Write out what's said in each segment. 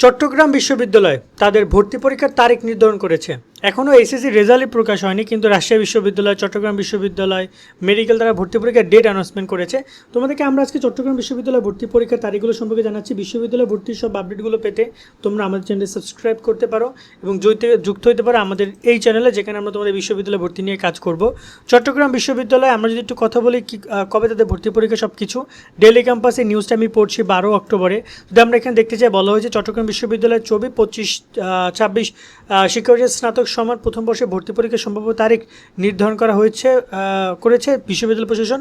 চট্টগ্রাম বিশ্ববিদ্যালয় তাদের ভর্তি পরীক্ষার তারিখ নির্ধারণ করেছে। এখনও এসএসসি রেজাল্টই প্রকাশ হয়নি, কিন্তু রাজশাহী বিশ্ববিদ্যালয়, চট্টগ্রাম বিশ্ববিদ্যালয় মেডিকেল তারা ভর্তি পরীক্ষার ডেট অ্যানাউন্সমেন্ট করেছে। তোমাদেরকে আমরা আজকে চট্টগ্রাম বিশ্ববিদ্যালয় ভর্তি পরীক্ষার তারিখগুলো সম্পর্কে জানাচ্ছি। বিশ্ববিদ্যালয় ভর্তির সব আপডেটগুলো পেতে তোমরা আমাদের চ্যানেলে সাবস্ক্রাইব করতে পারো এবং যুক্ত হতে পারো আমাদের এই চ্যানেলে যেখানে আমরা তোমাদের বিশ্ববিদ্যালয় ভর্তি নিয়ে কাজ করব। চট্টগ্রাম বিশ্ববিদ্যালয়ে আমরা যদি একটু কথা বলি কবে তাদের ভর্তি পরীক্ষা সব কিছু ডেলি ক্যাম্পাসে নিউজটা আমি পড়ছি বারো অক্টোবরে। যদি আমরা এখানে দেখতে চাই, বলা হয়েছে চট্টগ্রাম বিশ্ববিদ্যালয় চব্বিশ, পঁচিশ ছাব্বিশ শিক্ষাবর্ষের স্নাতক সমান প্রথম বর্ষে ভর্তি পরীক্ষার সম্ভাব্য তারিখ নির্ধারণ করা হয়েছে করেছে বিশ্ববিদ্যালয় প্রশাসন।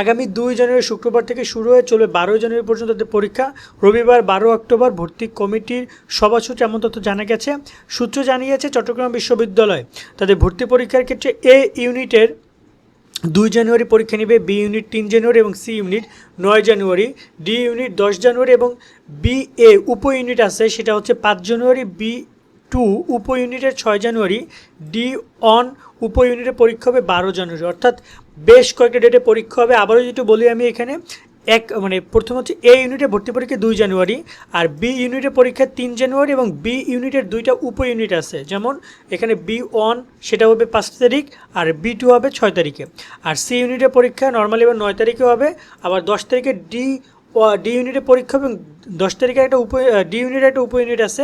আগামী দুই জানুয়ারি শুক্রবার থেকে শুরু হয়ে চলবে বারোই জানুয়ারি পর্যন্ত তাদের পরীক্ষা, রবিবার বারো অক্টোবর ভর্তি কমিটির সভাসূচি এমন তথ্য জানা গেছে। সূত্র জানিয়েছে চট্টগ্রাম বিশ্ববিদ্যালয় তাদের ভর্তি পরীক্ষার ক্ষেত্রে এ ইউনিটের দুই জানুয়ারি পরীক্ষা নেবে, বি ইউনিট তিন জানুয়ারি এবং সি ইউনিট নয় জানুয়ারি, ডি ইউনিট দশ জানুয়ারি এবং বি এ উপ ইউনিট আছে, সেটা হচ্ছে পাঁচ জানুয়ারি, বি টু উপ ইউনিটের ছয় জানুয়ারি, ডি অন উপ ইউনিটের পরীক্ষা হবে বারো জানুয়ারি। অর্থাৎ বেশ কয়েকটা ডেটে পরীক্ষা হবে। আবারও যেটু বলি আমি এখানে, এক মানে প্রথম হচ্ছে এ ইউনিটে ভর্তি পরীক্ষা দুই জানুয়ারি আর বি ইউনিটের পরীক্ষা তিন জানুয়ারি এবং বি ইউনিটের দুইটা উপ ইউনিট আছে। যেমন এখানে বি ওয়ান সেটা হবে পাঁচ তারিখ আর বি টু হবে ছয় তারিখে। আর সি ইউনিটের পরীক্ষা নর্মালি এবার নয় তারিখে হবে, আবার দশ তারিখে ডি ডি ইউনিটের পরীক্ষা এবং দশ তারিখে একটা উপ ডি ইউনিটের একটা উপ ইউনিট আছে,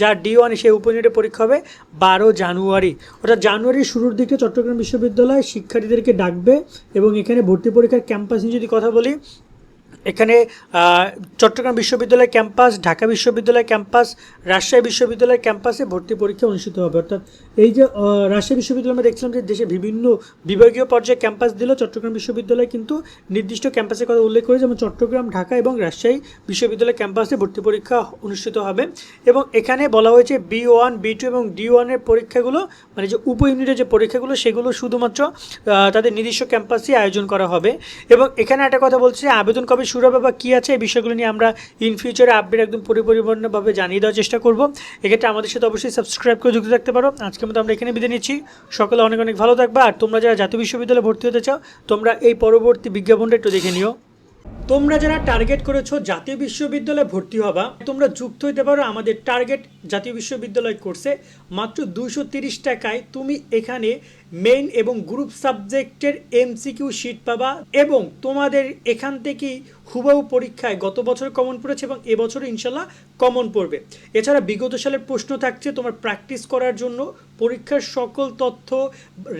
যার ডি ওয়ান সেই উপ ইউনিটের পরীক্ষা হবে বারো জানুয়ারি। অর্থাৎ জানুয়ারির শুরুর দিকে চট্টগ্রাম বিশ্ববিদ্যালয় শিক্ষার্থীদেরকে ডাকবে এবং এখানে ভর্তি পরীক্ষার ক্যাম্পাস নিয়ে যদি কথা বলি এখানে চট্টগ্রাম বিশ্ববিদ্যালয় ক্যাম্পাস, ঢাকা বিশ্ববিদ্যালয় ক্যাম্পাস, রাজশাহী বিশ্ববিদ্যালয় ক্যাম্পাসে ভর্তি পরীক্ষা অনুষ্ঠিত হবে। অর্থাৎ এই যে রাজশাহী বিশ্ববিদ্যালয় আমরা দেখছিলাম যে দেশে বিভিন্ন বিভাগীয় পর্যায়ে ক্যাম্পাস দিল। চট্টগ্রাম বিশ্ববিদ্যালয় কিন্তু নির্দিষ্ট ক্যাম্পাসের কথা উল্লেখ করে যেমন চট্টগ্রাম, ঢাকা এবং রাজশাহী বিশ্ববিদ্যালয় ক্যাম্পাসে ভর্তি পরীক্ষা অনুষ্ঠিত হবে। এবং এখানে বলা হয়েছে বি ওয়ান, বি টু এবং ডি ওয়ানের পরীক্ষাগুলো মানে যে উপ ইউনিটের যে পরীক্ষাগুলো, সেগুলো শুধুমাত্র তাদের নিজস্ব ক্যাম্পাসেই আয়োজন করা হবে। এবং এখানে একটা কথা বলছে, আবেদন কবে শুরু হবে বা কী আছে এই বিষয়গুলো নিয়ে আমরা ইন ফিউচারে আপডেট একদম পরিপরিপূর্ণভাবে জানিয়ে দেওয়ার চেষ্টা করব। এক্ষেত্রে আমাদের সাথে অবশ্যই সাবস্ক্রাইব করে যুক্ত থাকতে পারো। আজকের মতো আমরা এখানে বিদায় নিচ্ছি। সকলে অনেক অনেক ভালো থাকবা। আর তোমরা যারা জাতীয় বিশ্ববিদ্যালয়ে ভর্তি হতে চাও, তোমরা এই পরবর্তী বিজ্ঞাপনটা একটু দেখে নিও। তোমরা যারা টার্গেট করেছ জাতীয় বিশ্ববিদ্যালয়ে ভর্তি হবা, তোমরা যুক্ত হইতে পারো আমাদের টার্গেট জাতীয় বিশ্ববিদ্যালয় কোর্সে মাত্র দুশো তিরিশ টাকায় তুমি এখানে মেইন এবং গ্রুপ সাবজেক্টের এমসিকিউ শিট পাবা এবং তোমাদের এখান থেকেই হুবাহু পরীক্ষায় গত বছর কমন পড়েছে এবং এবছর ইনশাল্লাহ কমন পড়বে। এছাড়া বিগত সালের প্রশ্ন থাকছে তোমার প্র্যাকটিস করার জন্য, পরীক্ষার সকল তথ্য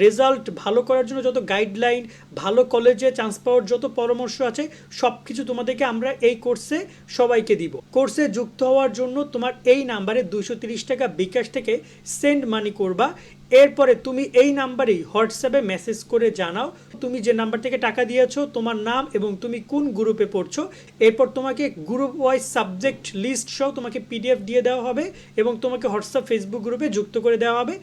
রেজাল্ট ভালো করার জন্য যত গাইডলাইন ভালো কলেজে চান্স পাওয়ার যত পরামর্শ আছে, সব কিছু তোমাদেরকে আমরা এই কোর্সে সবাইকে দিব। কোর্সে যুক্ত হওয়ার জন্য তোমার এই নাম্বারে দুশো টাকা বিকাশ থেকে সেন্ড মানি করবা। এরপরে তুমি এই নাম্বারেই হোয়াটসঅ্যাপে মেসেজ করে জানাও, তুমি যে নাম্বার থেকে টাকা দিয়েছ, তোমার নাম এবং তুমি কোন গ্রুপে পড়ছো। এরপর তোমাকে গ্রুপ ওয়াইজ সাবজেক্ট লিস্ট সহ তোমাকে পিডিএফ দিয়ে দেওয়া হবে এবং তোমাকে হোয়াটসঅ্যাপ ফেসবুক গ্রুপে যুক্ত করে দেওয়া হবে।